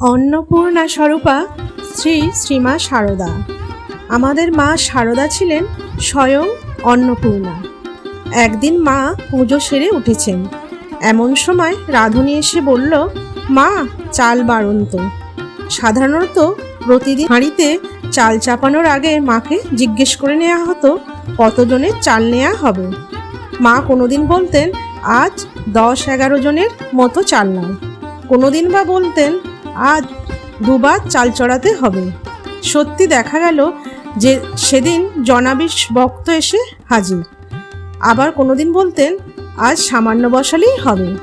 অন্নপূর্ণা স্বরূপা, শ্রী শ্রীমা সারদা। আমাদের মা সারদা ছিলেন স্বয়ং অন্নপূর্ণা। একদিন মা পুজো সেরে উঠেছেন। এমন সময় রাধুনি এসে বলল, মা, চাল বাড়ন্ত সাধারণত প্রতিদিন হাঁড়িতে চাল চাপানোর আগে মাকে জিজ্ঞেস করে নেওয়া হতো কতজনের চাল নেওয়া হবে? মা কোনোদিন বলতেন, আজ দশ এগারো জনের মতো চাল নাও। কোনোদিন বা বলতেন আজ দুবার চাল চড়াতে হবে। সত্যি দেখা গেল যে সেদিন জনাবিশ ভক্ত এসে হাজির। আবার কোনোদিন বলতেন, আজ সামান্য বসালেই হবে।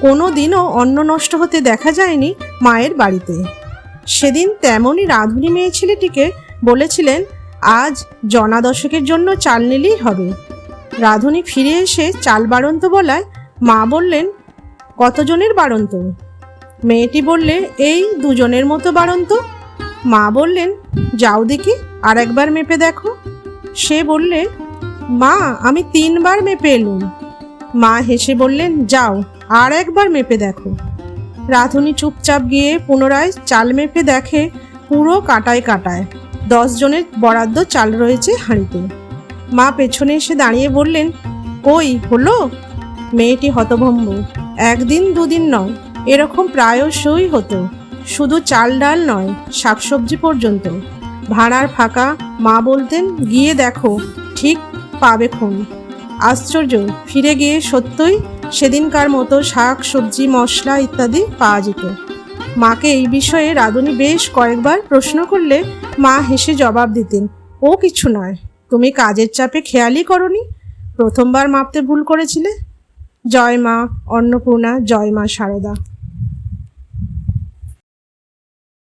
কোনো দিনও অন্ন নষ্ট হতে দেখা যায়নি মায়ের বাড়িতে। সেদিন তেমনই রাধুনী মেয়ে ছেলেটিকে বলেছিলেন, আজ জনা দশকের জন্য চাল নিলেই হবে। রাধুনী ফিরে এসে চাল বাড়ন্ত বলায় মা বললেন, কতজনের বাড়ন্ত? মেয়েটি বললে, এই দুজনের মতো বাড়ন্ত? মা বললেন, যাও দেখি আর একবার মেপে দেখো। সে বললে, মা, আমি তিনবার মেপে এলুম। মা হেসে বললেন, যাও আর একবার মেপে দেখো। রাধুনি চুপচাপ গিয়ে পুনরায় চাল মেপে দেখে, পুরো কাটায় কাটায়। দশ জনের বরাদ্দ চাল রয়েছে হাঁড়িতে। মা পেছনে এসে দাঁড়িয়ে বললেন, কই, হলো? মেয়েটি হতভম্ব, একদিন দুদিন নয়। এরকম প্রায়শই হতো। শুধু চাল ডাল নয়, শাকসবজি পর্যন্ত। ভাড়ার ফাঁকা, মা বলতেন, গিয়ে দেখো, ঠিক পাবে খুন। আশ্চর্য, ফিরে গিয়ে সত্যই সেদিনকার মতো শাক, সবজি, মশলা ইত্যাদি পাওয়া যেত। মাকে এই বিষয়ে রাধুনি বেশ কয়েকবার প্রশ্ন করলে মা হেসে জবাব দিতেন, ও কিছু নয়, তুমি কাজের চাপে খেয়ালই করনি? প্রথমবার মাপতে ভুল করেছিলে? জয় মা, অন্নপূর্ণা, জয় মা, সারদা।